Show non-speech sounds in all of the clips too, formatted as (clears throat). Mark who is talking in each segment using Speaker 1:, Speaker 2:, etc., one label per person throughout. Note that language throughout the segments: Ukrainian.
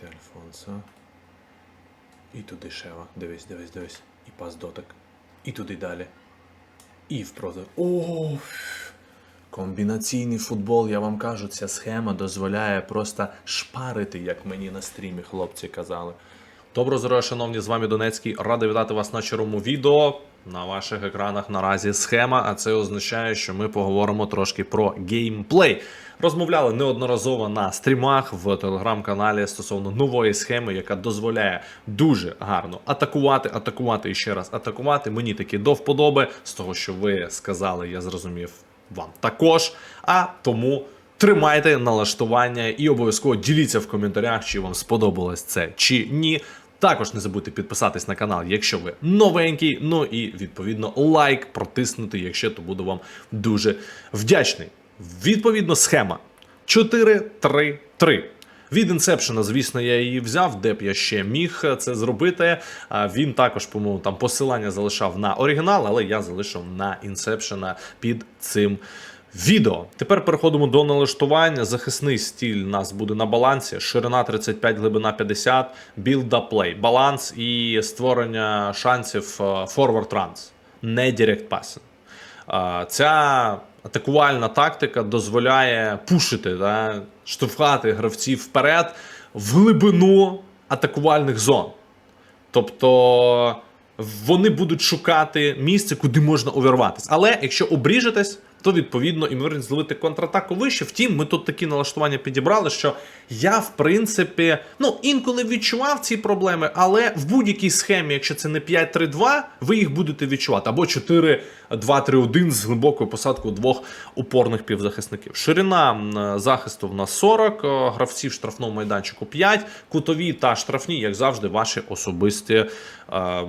Speaker 1: Давайте Альфонсо. І туди Шева. Дивись, дивись, дивись. І пас дотик. І туди далі. І впродав. О! Комбінаційний футбол, я вам кажу, ця схема дозволяє просто шпарити, як мені на стрімі хлопці казали. Доброго здоров'я, шановні, з вами Донецький. Радий вітати вас на червому відео. На ваших екранах наразі схема, а це означає, що ми поговоримо трошки про геймплей. Розмовляли неодноразово на стрімах в телеграм-каналі стосовно нової схеми, яка дозволяє дуже гарно атакувати, атакувати і ще раз атакувати. Мені таки до вподоби з того, що ви сказали, я зрозумів вам також. А тому тримайте налаштування і обов'язково діліться в коментарях, чи вам сподобалось це чи ні. Також не забудьте підписатись на канал, якщо ви новенький. Ну і відповідно лайк протиснути, якщо то буду вам дуже вдячний. Відповідно, схема 4-3-3. Від інсепшена, звісно, я її взяв, де б я ще міг це зробити. Він також, по-моєму, там посилання залишав на оригінал, але я залишив на інсепшена під цим відео. Тепер переходимо до налаштування. Захисний стіль у нас буде на балансі. Ширина 35, глибина 50, build up play, баланс і створення шансів е, forward runs, не direct passing. Ця атакувальна тактика дозволяє пушити, да, штовхати гравців вперед в глибину атакувальних зон. Тобто вони будуть шукати місце, куди можна увірватися. Але якщо обріжетесь, то відповідно імовірність зловити контратаку вище. Втім, ми тут такі налаштування підібрали, що я, в принципі, ну інколи відчував ці проблеми, але в будь-якій схемі, якщо це не 5-3-2, ви їх будете відчувати. Або 4-2-3-1 з глибокою посадкою двох упорних півзахисників. Ширина захисту в нас 40, е, гравців в штрафному майданчику 5, кутові та штрафні, як завжди, ваші особисті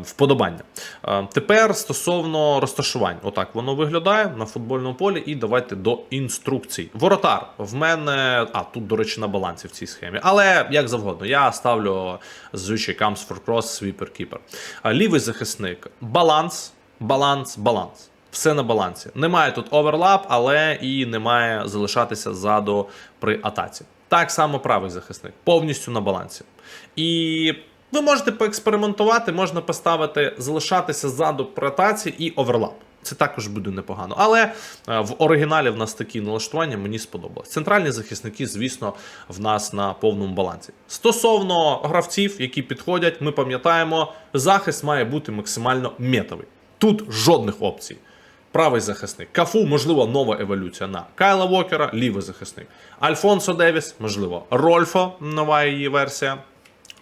Speaker 1: вподобання. Е, тепер стосовно розташувань, отак воно виглядає на футбольному полі. І давайте до інструкцій. Воротар в мене, а тут, до речі, на балансі в цій схемі. Але як завгодно, я ставлю зазвичай comes for cross, sweeper. Е, Лівий захисник, баланс, баланс, баланс. Все на балансі. Немає тут оверлап, але і немає залишатися ззаду при атаці. Так само правий захисник, повністю на балансі. І ви можете поекспериментувати, можна поставити залишатися ззаду при і оверлап. Це також буде непогано. Але е, в оригіналі в нас такі налаштування мені сподобалось. Центральні захисники, звісно, в нас на повному балансі. Стосовно гравців, які підходять, ми пам'ятаємо, захист має бути максимально метовий. Тут жодних опцій. Правий захисник. Кафу, можливо, нова еволюція на Кайла Вокера, лівий захисник. Альфонсо Девіс, можливо, Рольфо, нова її версія.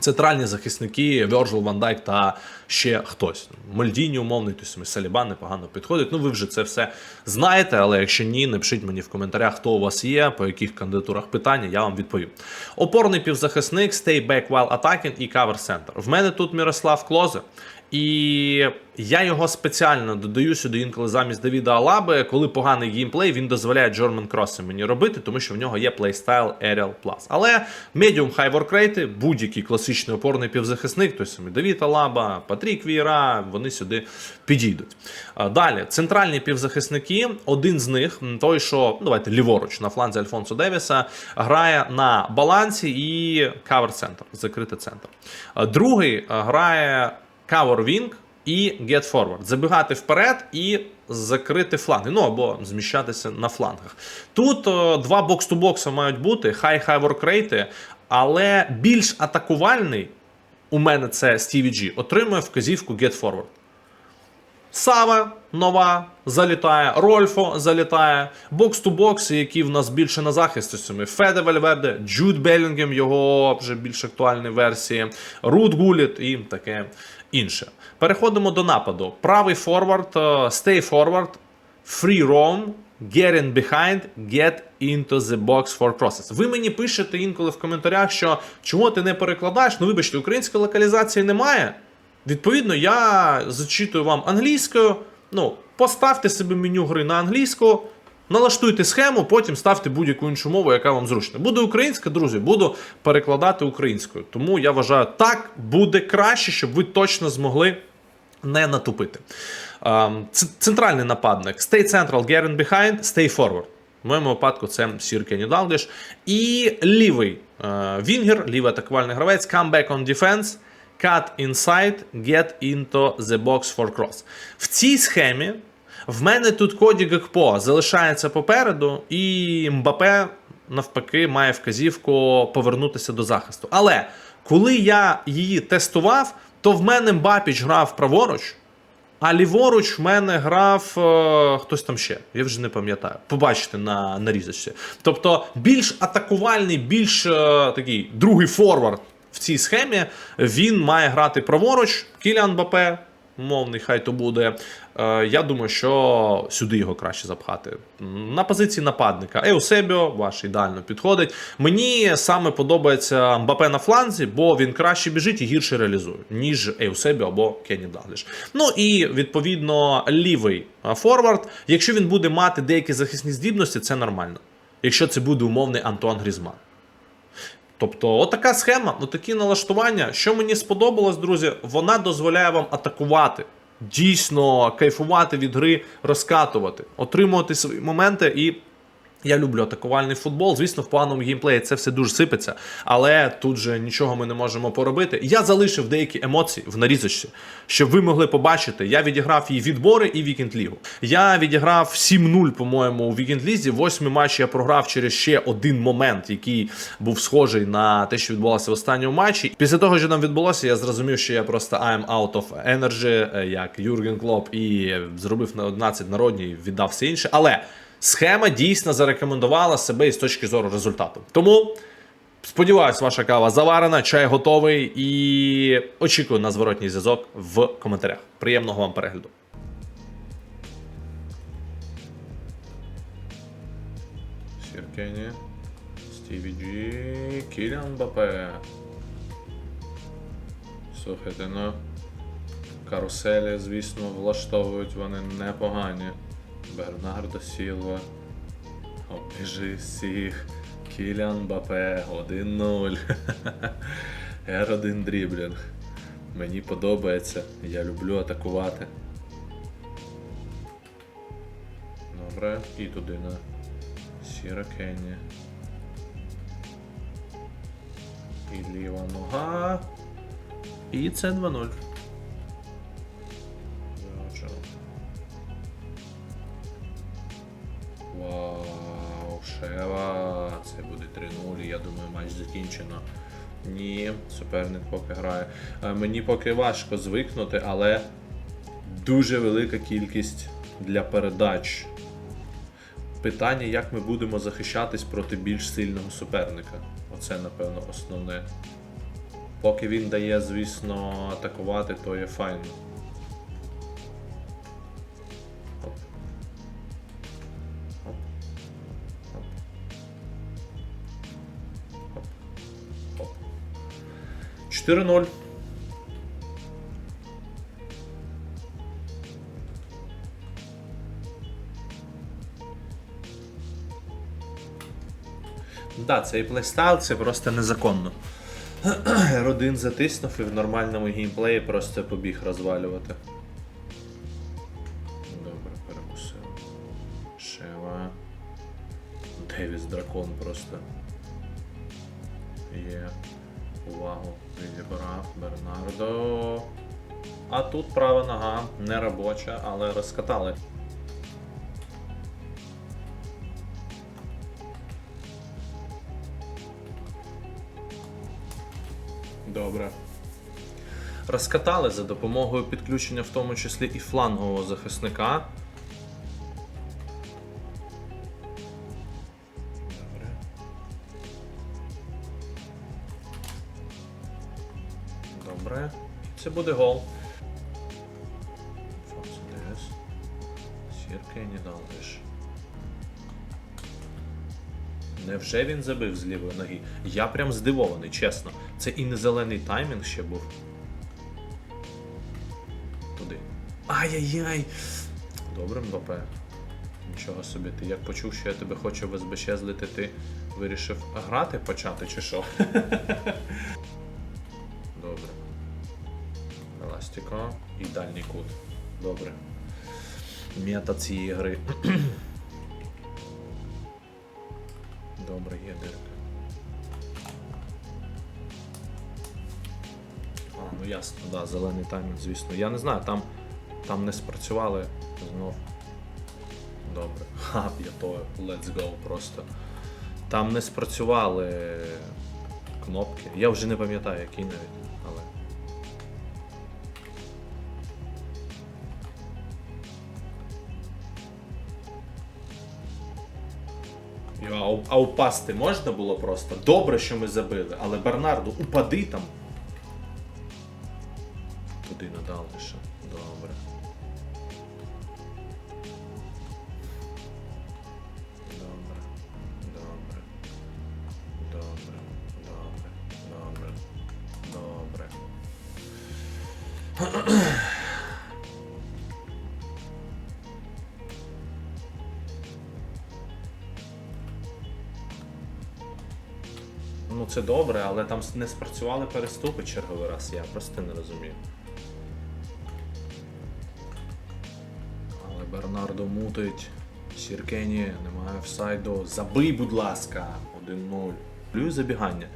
Speaker 1: Центральні захисники Вьорджил Ван Дайк та ще хтось. Мальдіні умовний, то самий Салібан непогано підходить. Ну ви вже це все знаєте, але якщо ні, напишіть мені в коментарях, хто у вас є, по яких кандидатурах питання, я вам відповім. Опорний півзахисник, stay back while attacking і cover center. В мене тут Мірослав Клозе. І я його спеціально додаю сюди інколи замість Давіда Алаби. Коли поганий геймплей, він дозволяє Джорман Кроси мені робити, тому що в нього є плейстайл Aerial Plus. Але medium high work будь-який класичний опорний півзахисник, той самий Давід Алаба, Патрік Віра, вони сюди підійдуть. Далі, центральні півзахисники, один з них, той, що ну, давайте ліворуч на фланзі Альфонсо Девіса, грає на балансі і кавер центр, закритий центр. Другий грає cover wing і get forward. Забігати вперед і закрити фланги. Ну або зміщатися на флангах. Тут о, два бокс-ту-бокса мають бути, work rate, але більш атакувальний у мене це Стіві Джі, отримує вказівку get forward. Сава нова залітає, Рольфо залітає, бокс-ту-бокс, які в нас більше на захисті сумі. Феде Вальверде, Джуд Белінгем, його вже більш актуальні версії, Рут Гуліт і таке інше. Переходимо до нападу. Правий форвард, е, stay forward, free roam, get in behind, get into the box for crosses. Ви мені пишете інколи в коментарях, що чому ти не перекладаєш? Ну, вибачте, української локалізації немає. Відповідно, я зачитую вам англійською. Ну, поставте собі меню гри на англійську, налаштуйте схему, потім ставте будь-яку іншу мову, яка вам зручна. Буде українська, друзі, буду перекладати українською. Тому я вважаю, так буде краще, щоб ви точно змогли не натупити. Центральний нападник. Stay central, get in behind, stay forward. В моєму випадку це Сір Кенні Далгліш. І лівий е, Вінгер, лівий атакувальний гравець, come back on defense, cut inside, get into the box for cross. В цій схемі в мене тут Коді Гекпо залишається попереду, і Мбапе навпаки має вказівку повернутися до захисту. Але коли я її тестував, то в мене Мбапіч грав праворуч. А ліворуч в мене грав е, хтось там ще. Я вже не пам'ятаю. Побачите на нарізочці. Тобто більш атакувальний, більш е, такий другий форвард в цій схемі. Він має грати праворуч. Кіліан Бапе, мовний, хай то буде. Е, я думаю, що сюди його краще запхати. На позиції нападника. Еусебіо, ваш ідеально підходить. Мені саме подобається Мбапе на фланзі, бо він краще біжить і гірше реалізує, ніж Еусебіо або Кенні Далгліш. Ну і відповідно лівий форвард. Якщо він буде мати деякі захисні здібності, це нормально. Якщо це буде умовний Антуан Грізман. Тобто, отака схема, отакі налаштування. Що мені сподобалось, друзі, вона дозволяє вам атакувати, дійсно кайфувати від гри, розкатувати, отримувати свої моменти і. Я люблю атакувальний футбол. Звісно, в поганому геймплеї це все дуже сипеться, але тут же нічого ми не можемо поробити. Я залишив деякі емоції в нарізочці, щоб ви могли побачити. Я відіграв і відбори, і вікенд лігу. Я відіграв 7-0, по-моєму, у вікенд лізі. Восьмі матчі я програв через ще один момент, який був схожий на те, що відбулося в останньому матчі. Після того, що там відбулося, я зрозумів, що я просто I'm out of energy, е, як Юрген Клоп, і зробив на 11 народні, віддав все інше. Але схема дійсно зарекомендувала себе із точки зору результату. Тому. Сподіваюсь, ваша кава заварена, чай готовий і очікую на зворотній зв'язок в коментарях. Приємного вам перегляду. Сіркені, Стіві Джі, Кіліан Бапе. Слухайте, ну. Каруселі, звісно, влаштовують вони непогані. Бернардо Сілва. Обіжи всіх. Кіліан Бапе 1-0. R1 дріблінг. Мені подобається. Я люблю атакувати. Добре, і туди на Сіра Кенні. І ліва нога. І це 2-0. Думаю, матч закінчено. Ні, суперник поки грає. Е, Мені поки важко звикнути, але дуже велика кількість для передач. Питання, як ми будемо захищатись проти більш сильного суперника. Оце, напевно, основне. Поки він дає, звісно, атакувати, то є файно. 4-0. Да, цей плейстайл це просто незаконно. (clears throat) Родин затиснув і в нормальному геймплеї просто побіг розвалювати. Добре, перекусив. Шева. Девіс дракон просто. Є. Увагу. Відібрав Бернардо. А тут права нога не робоча, але розкатали. Добре. Розкатали за допомогою підключення, в тому числі і флангового захисника. Це буде гол. Сірка і не далиш. Невже він забив з лівої ноги? Я прям здивований, чесно. Це і не зелений таймінг ще був. Туди. Ай-яй-яй! Добре, Мбапе. Нічого собі, ти як почув, що я тебе хочу в СБЧ злити, ти вирішив грати почати чи що? (laughs) Добре. Еластико і дальній кут. Добре. Мета цієї гри. (clears throat) Добре, є дирка. А, ну ясно, да, зелений таймінг, звісно. Я не знаю, там, там не спрацювали знов. Добре. (laughs) Ха, п'ятою. Let's go просто. Там не спрацювали кнопки. Я вже не пам'ятаю, які навіть, але. А, упасти можна було просто? Добре, що ми забили, але Бернарду, упади там. Туди надалише. Добре. Добре. Добре. Добре. Добре. Добре. Добре. Це добре, але там не спрацювали переступи черговий раз, я просто не розумію. Але Бернардо мутить. Сіркені, немає офсайду. Забий, будь ласка, 1-0. Люблю забігання.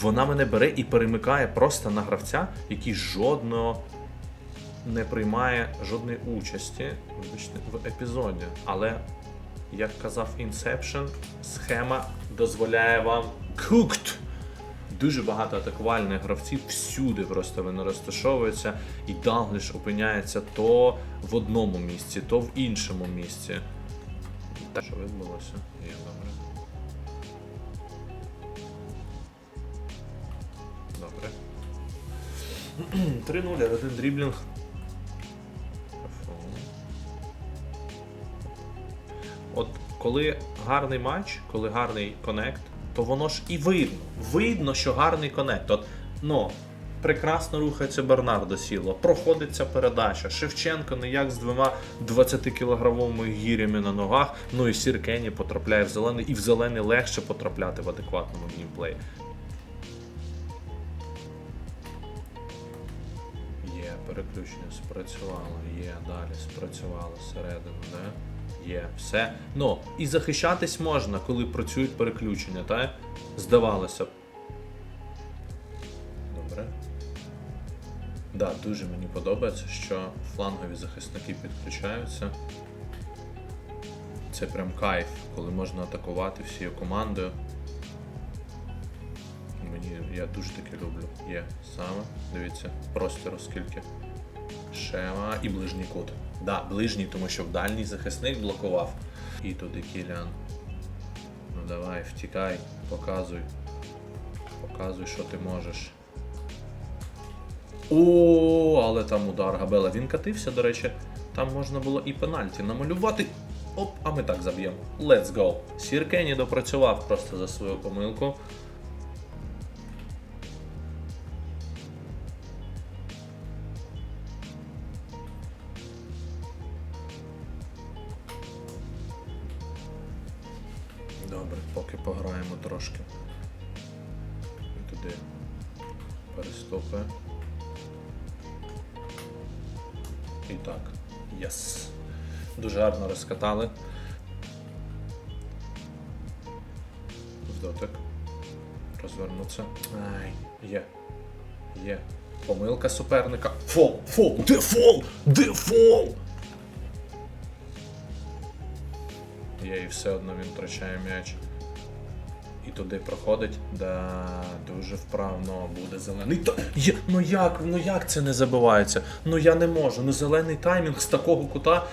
Speaker 1: Вона мене бере і перемикає просто на гравця, який жодного не приймає жодної участі вибачте, в епізоді. Але, як казав Inception, схема дозволяє вам cooked. Дуже багато атакувальних гравців всюди просто вони розташовуються, і Дангліш опиняється то в одному місці, то в іншому місці. Так, що відбулося? Є добре. Добре. 3-0, один дріблінг. От коли гарний матч, коли гарний конект, то воно ж і видно. Видно, що гарний конект. От, ну, прекрасно рухається Бернардо Сіло, проходиться передача. Шевченко не як з двома 20-кілограмовими гірями на ногах. Ну і Сір Кенні потрапляє в зелений, і в зелений легше потрапляти в адекватному геймплеї. Є, переключення спрацювало, є, далі спрацювало всередину, да? Є, все. Ну, і захищатись можна, коли працюють переключення, так? Здавалося б. Добре. Да, дуже мені подобається, що флангові захисники підключаються. Це прям кайф, коли можна атакувати всією командою. Мені я дуже таки люблю. Є саме. Дивіться, простору скільки. Шема і ближній кут. Да, ближній, тому що в дальній захисник блокував. І туди Кіліан. Ну давай, втікай, показуй. Показуй, що ти можеш. О, але там удар Габела. Він катився, до речі. Там можна було і пенальті намалювати. Оп, а ми так заб'ємо. Let's go. Сір Кенні допрацював просто за свою помилку. Розкатали. Дотик. Розвернуться. Ай, є. Є. Помилка суперника. Фол! Фол! Де фол? Де фол? Є і все одно він втрачає м'яч. І туди проходить. Да, дуже вправно буде зелений. Та, є, ну як, ну як це не забивається? Ну я не можу. Ну зелений таймінг з такого кута.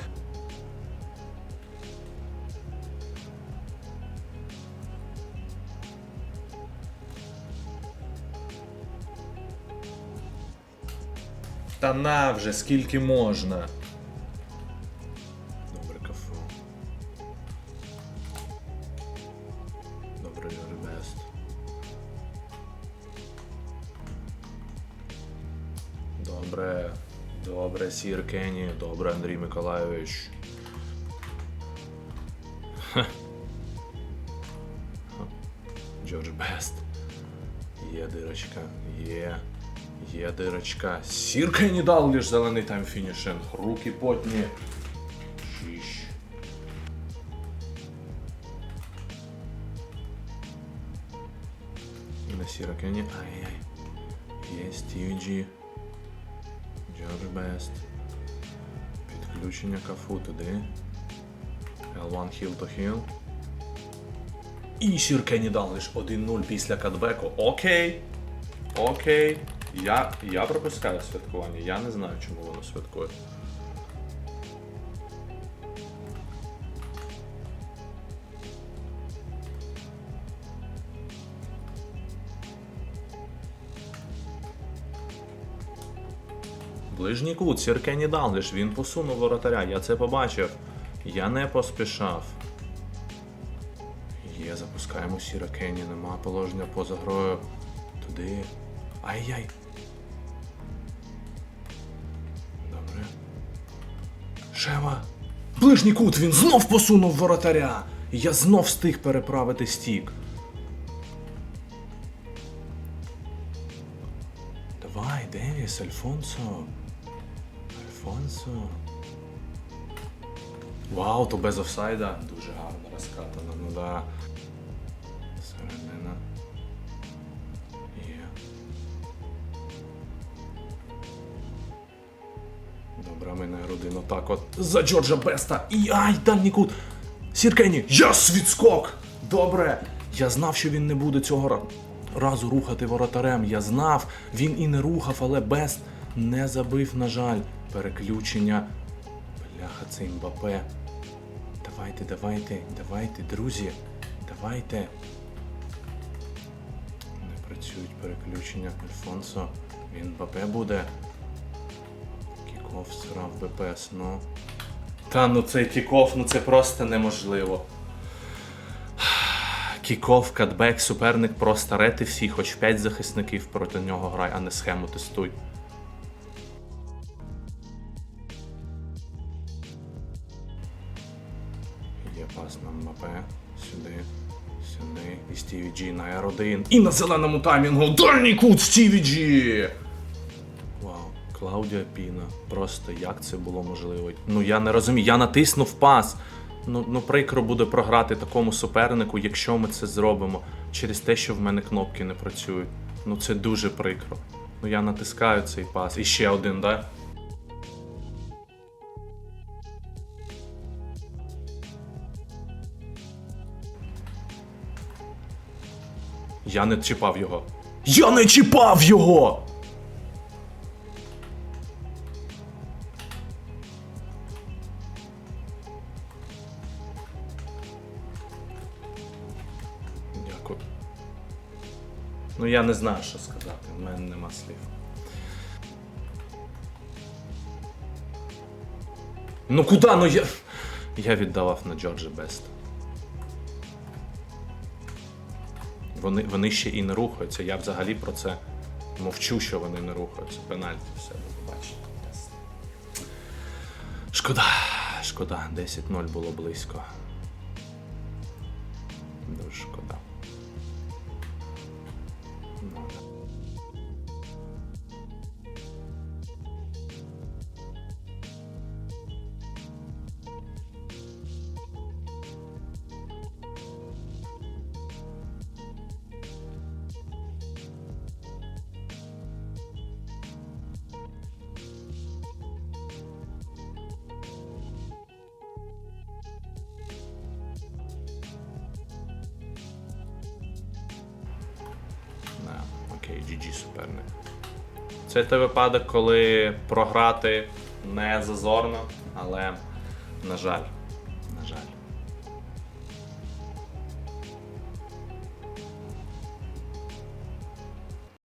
Speaker 1: На вже скільки можна. Добре кафе. Добре, best. Добре, добре, Сір Кенні, добре, Андрій Миколайович. Джордж Бест. Є дирочка, є. Є дирочка. Сір Кенні дав лиш зелений тайм фінішинг. Руки потні. Шіш. Не Сіра Кенні. Ай-яй. Є Стіві Джордж Бест. Підключення кафу туди. L1 Hill to Hill. І Сір Кенні Даллиш 1-0 після катбеку. Окей. Окей. Я, я пропускаю святкування. Я не знаю, чому воно святкує. Ближній кут, Сір Кенні Даллиш, він посунув воротаря, я це побачив. Я не поспішав. Є, запускаємо Сіра Кенні, нема положення поза грою. Туди. Ай-яй. Шева. Ближній кут, він знов посунув воротаря. І Я знов встиг переправити стік. Давай, Девіс, Альфонсо. Альфонсо. Вау, то без офсайда. Дуже гарно розкатано, ну да. Добре, ми на грудину. Так от. За Джорджа Беста. І ай, дальній кут. Сіркені. Яс, відскок! Добре. Я знав, що він не буде цього разу рухати воротарем. Я знав, він і не рухав, але Бест не забив, на жаль. Переключення. Бляха, це Мбапе. Давайте, давайте, давайте, друзі. Давайте. Не працюють переключення. Альфонсо. Він БП буде. Кіков срав БПС, ну. Та ну цей кіков, ну це просто неможливо. Кіков, катбек, суперник просто рети всі, хоч 5 захисників проти нього грай, а не схему тестуй. Є пас на Мбапе. Сюди, сюди. І Стіві Джі на R1. І на зеленому таймінгу дальній кут Стіві Джі! Вау, Клаудіо Піна. Просто як це було можливо? Ну я не розумію, я натиснув пас. Ну, ну прикро буде програти такому супернику, якщо ми це зробимо через те, що в мене кнопки не працюють. Ну це дуже прикро. Ну я натискаю цей пас. І ще один, да? Я не чіпав його. Я не чіпав його! Я не знаю, що сказати. У мене нема слів. Ну куди? Ну я. Я віддавав на Джорджа Бест. Вони, вони ще і не рухаються. Я взагалі про це мовчу, що вони не рухаються. Пенальті, все, ви побачите. Шкода, шкода, 10-0 було близько. GG суперник. Це той випадок, коли програти не зазорно, але, на жаль,